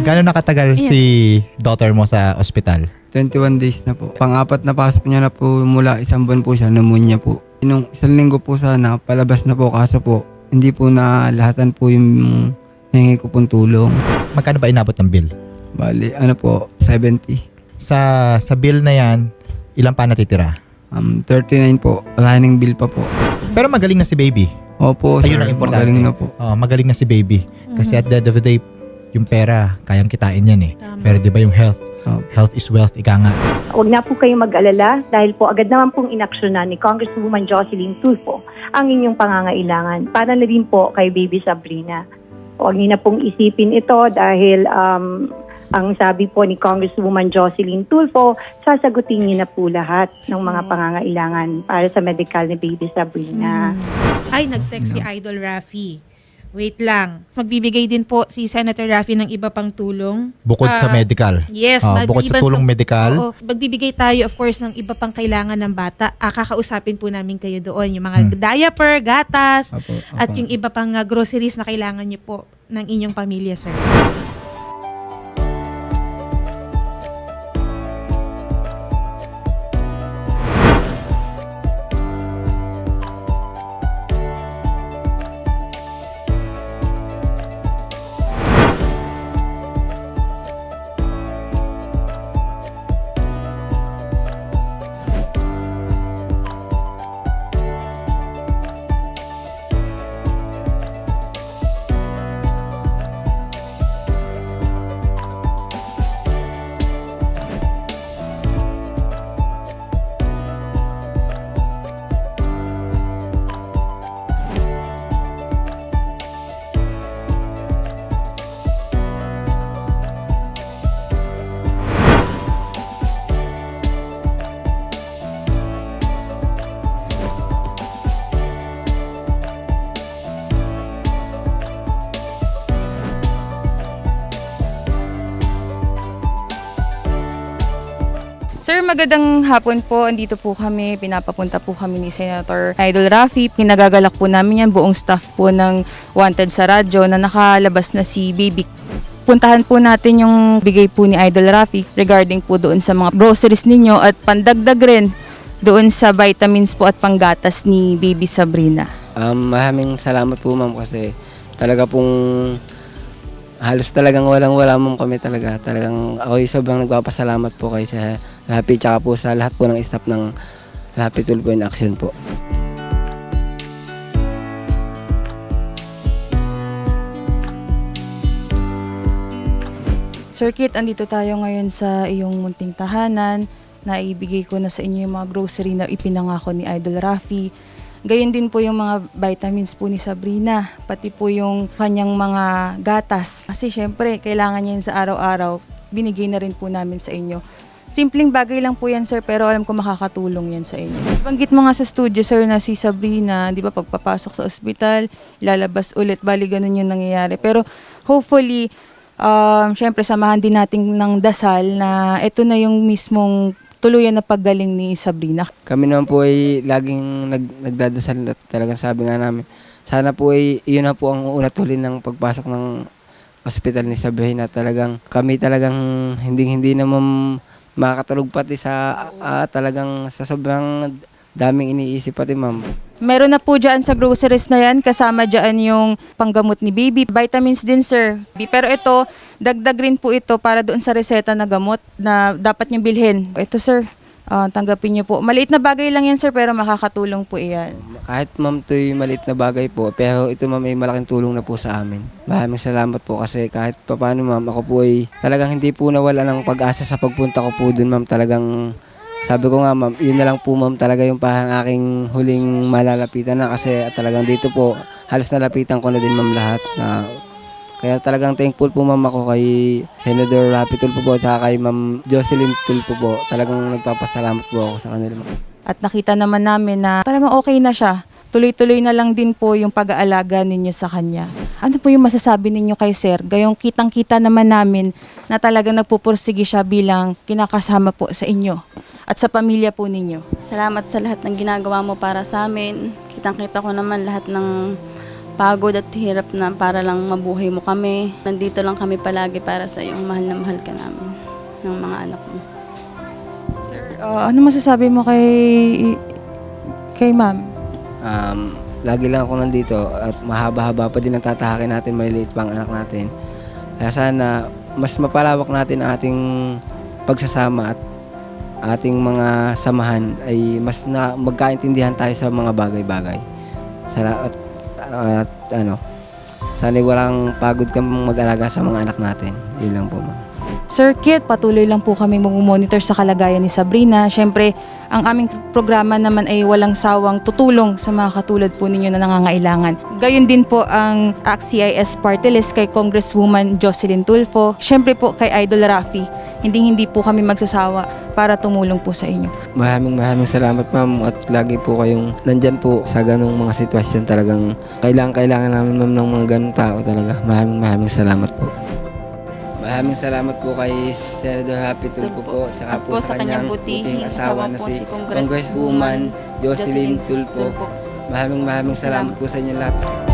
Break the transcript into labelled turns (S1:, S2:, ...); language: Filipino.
S1: Gano'n nakatagal
S2: Ayan.
S1: si daughter mo sa ospital?
S3: 21 days na po. Pangapat na pasok niya na po mula isang buwan po siya, pneumonia po. Nung isang linggo po sana, palabas na po kaso po, hindi po na lahatan po yung hingi ko pong tulong.
S1: Magkano ba inabot ng bill?
S3: Bali, ano po, 70.
S1: Sa sa bill na yan, ilang pa natitira?
S3: Um, 39 po. Wala nang bill pa po.
S1: Pero magaling na si baby.
S3: Opo,
S1: Ayun
S3: sir.
S1: ang importante.
S3: Magaling na po.
S1: Oh, magaling na si baby. Kasi at the end of the day, yung pera, kayang kitain yan eh.
S2: Tama.
S1: Pero di ba yung health,
S3: Opo.
S1: health is wealth, ika nga.
S4: Huwag na po kayong mag-alala dahil po agad naman pong inaksyonan ni Congresswoman Jocelyn Tulfo ang inyong pangangailangan para na rin po kay Baby Sabrina. Huwag niyo na pong isipin ito dahil um, ang sabi po ni Congresswoman Jocelyn Tulfo, sasagutin niyo na po lahat ng mga pangangailangan para sa medical ni Baby Sabrina.
S2: Ay, nag-text si Idol Rafi. Wait lang. Magbibigay din po si Senator Rafi ng iba pang tulong.
S1: Bukod sa
S2: Ah,
S1: medical.
S2: Yes.
S1: Ah, bukod sa
S2: maliban
S1: tulong medical.
S2: Oo, magbibigay tayo of course ng iba pang kailangan ng bata. Ah, kakausapin po namin kayo doon. Yung mga diaper, gatas,
S3: opo.
S2: at yung iba pang ah, groceries na kailangan niyo po ng inyong pamilya, sir.
S5: Sir, magandang hapon po. Andito po kami. Pinapapunta po kami ni Senator Idol Rafi. Kinagagalak po namin yan. Buong staff po ng Wanted sa radyo na nakalabas na si Baby. Puntahan po natin yung bigay po ni Idol Rafi regarding po doon sa mga groceries ninyo at pandagdag rin doon sa vitamins po at panggatas ni Baby Sabrina.
S6: Um, maraming salamat po ma'am kasi talaga pong halos talagang walang wala ma'am kami talaga. Talagang ako sobrang nagpapasalamat po kay sa Happy tsaka po sa lahat po ng staff ng Happy in Action po.
S5: Sir Kit, andito tayo ngayon sa iyong munting tahanan. Naibigay ko na sa inyo yung mga grocery na ipinangako ni Idol Rafi. Gayon din po yung mga vitamins po ni Sabrina, pati po yung kanyang mga gatas. Kasi syempre, kailangan niya yun sa araw-araw. Binigay na rin po namin sa inyo. Simpleng bagay lang po yan, sir, pero alam ko makakatulong yan sa inyo. Banggit mo nga sa studio, sir, na si Sabrina, di ba, pagpapasok sa ospital, lalabas ulit, bali ganun yung nangyayari. Pero hopefully, um, syempre, samahan din natin ng dasal na ito na yung mismong tuluyan na paggaling ni Sabrina.
S6: Kami naman po ay laging nag, nagdadasal at talagang sabi nga namin, sana po ay iyon na po ang una tuloy ng pagpasok ng ospital ni Sabrina. Talagang kami talagang hindi hindi na ma'am makakatulog pati sa ah, talagang sa sobrang daming iniisip pati ma'am.
S5: Meron na po dyan sa groceries na yan, kasama dyan yung panggamot ni baby. Vitamins din, sir. Pero ito, dagdag rin po ito para doon sa reseta na gamot na dapat nyo bilhin. Ito, sir. ah, tanggapin nyo po. Maliit na bagay lang yan, sir, pero makakatulong po iyan.
S6: Kahit ma'am to'y maliit na bagay po, pero ito ma'am ay malaking tulong na po sa amin. Maraming salamat po kasi kahit papaano ma'am, ako po ay talagang hindi po nawala ng pag-asa sa pagpunta ko po dun ma'am. Talagang sabi ko nga ma'am, yun na lang po ma'am talaga yung parang aking huling malalapitan na kasi talagang dito po halos nalapitan ko na din ma'am lahat na kaya talagang thankful po ma'am ako kay Senador Rapi Tulpo po at kay ma'am Jocelyn Tulpo po. Talagang nagpapasalamat po ako sa kanila ma'am.
S5: At nakita naman namin na talagang okay na siya. Tuloy-tuloy na lang din po yung pag-aalaga ninyo sa kanya. Ano po yung masasabi ninyo kay Sir? Gayong kitang-kita naman namin na talagang nagpupursige siya bilang kinakasama po sa inyo at sa pamilya po ninyo.
S7: Salamat sa lahat ng ginagawa mo para sa amin. Kitang-kita ko naman lahat ng pagod at hirap na para lang mabuhay mo kami. Nandito lang kami palagi para sa iyo. Mahal na mahal ka namin ng mga anak mo.
S5: Sir, ah, ano masasabi mo kay kay ma'am?
S6: Um, lagi lang ako nandito at mahaba-haba pa din ang tatahakin natin, maliliit pa ang anak natin. Kaya sana mas mapalawak natin ang ating pagsasama at ating mga samahan ay mas na magkaintindihan tayo sa mga bagay-bagay. Sana at, at ano, sana walang pagod kang mag-alaga sa mga anak natin. Yun lang po, ma'am.
S5: Sir Kit, patuloy lang po kami mag-monitor sa kalagayan ni Sabrina. Siyempre, ang aming programa naman ay walang sawang tutulong sa mga katulad po ninyo na nangangailangan. Gayon din po ang ACT-CIS party list kay Congresswoman Jocelyn Tulfo. Siyempre po kay Idol Rafi. Hindi hindi po kami magsasawa para tumulong po sa inyo.
S6: Maraming maraming salamat ma'am at lagi po kayong nandyan po sa ganong mga sitwasyon talagang kailangan kailangan namin ma'am ng mga ganong tao talaga. Maraming maraming salamat po. Maraming salamat po kay Senator Happy Tulfo po saka po sa kanyang puting asawa na si Congresswoman Jocelyn Tulfo. Maraming maraming salamat po sa inyo lahat.